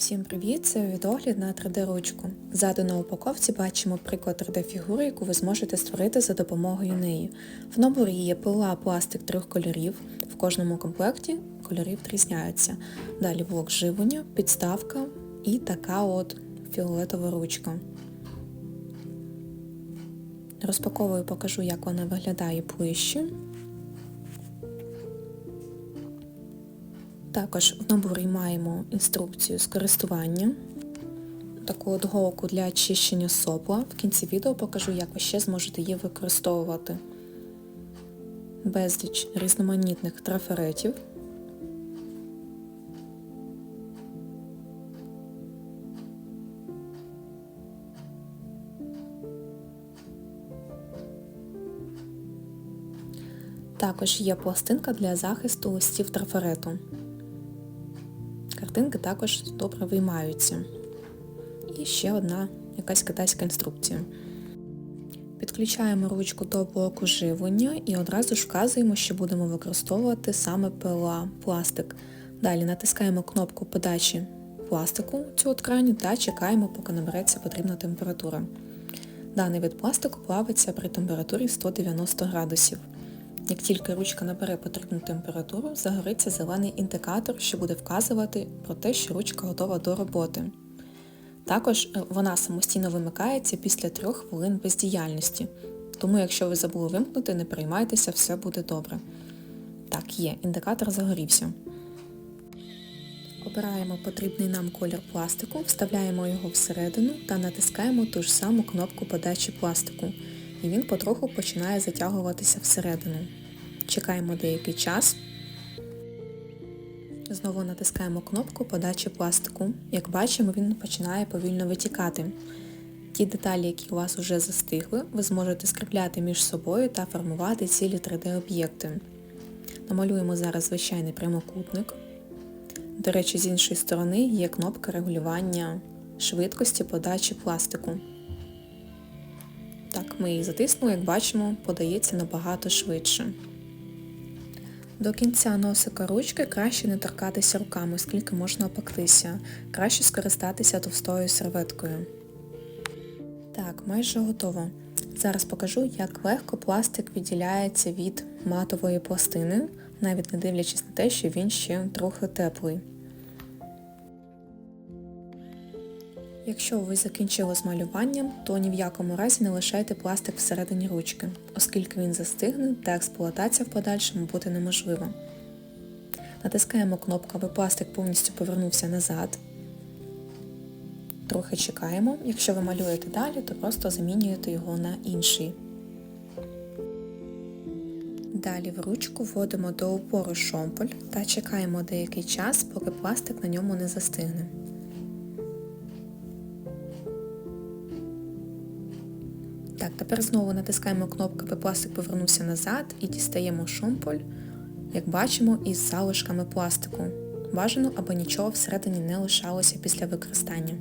Всім привіт! Це відогляд на 3D-ручку. Ззаду на упаковці бачимо приклад 3D-фігури, яку ви зможете створити за допомогою неї. В наборі є пила пластик трьох кольорів. В кожному комплекті кольори відрізняються. Далі блок живлення, підставка і така от фіолетова ручка. Розпаковую, покажу, як вона виглядає ближче. Також в наборі маємо інструкцію з користування, таку от голку для очищення сопла. В кінці відео покажу, як ви ще зможете її використовувати. Безліч різноманітних трафаретів. Також є пластинка для захисту листів трафарету. Картинки також добре виймаються. І ще одна якась китайська інструкція. Підключаємо ручку до блоку живлення і одразу ж вказуємо, що будемо використовувати саме пила пластик. Далі натискаємо кнопку подачі пластику цю тканю та чекаємо, поки набереться потрібна температура. Даний вид пластику плавиться при температурі 190 градусів. Як тільки ручка набере потрібну температуру, загориться зелений індикатор, що буде вказувати про те, що ручка готова до роботи. Також е, вона самостійно вимикається після 3 хвилин бездіяльності, тому якщо ви забули вимкнути, не переймайтеся, все буде добре. Так, є, індикатор загорівся. Обираємо потрібний нам колір пластику, вставляємо його всередину та натискаємо ту ж саму кнопку подачі пластику і він потроху починає затягуватися всередину. Чекаємо деякий час. Знову натискаємо кнопку подачі пластику. Як бачимо, він починає повільно витікати. Ті деталі, які у вас вже застигли, ви зможете скріпляти між собою та формувати цілі 3D-об'єкти. Намалюємо зараз звичайний прямокутник. До речі, з іншої сторони є кнопка регулювання швидкості подачі пластику. Так, ми її затиснули, як бачимо, подається набагато швидше. До кінця носика ручки краще не торкатися руками, оскільки можна опектися. Краще скористатися товстою серветкою. Так, майже готово. Зараз покажу, як легко пластик відділяється від матової пластини, навіть не дивлячись на те, що він ще трохи теплий. Якщо ви закінчили з малюванням, то ні в якому разі не лишайте пластик всередині ручки, оскільки він застигне та експлуатація в подальшому буде неможлива. Натискаємо кнопку, аби пластик повністю повернувся назад. Трохи чекаємо. Якщо ви малюєте далі, то просто замінюєте його на інший. Далі в ручку вводимо до упору шомполь та чекаємо деякий час, поки пластик на ньому не застигне. Так, тепер знову натискаємо кнопку, аби пластик повернувся назад і дістаємо шумполь, як бачимо, із залишками пластику. Бажано, аби нічого всередині не лишалося після використання.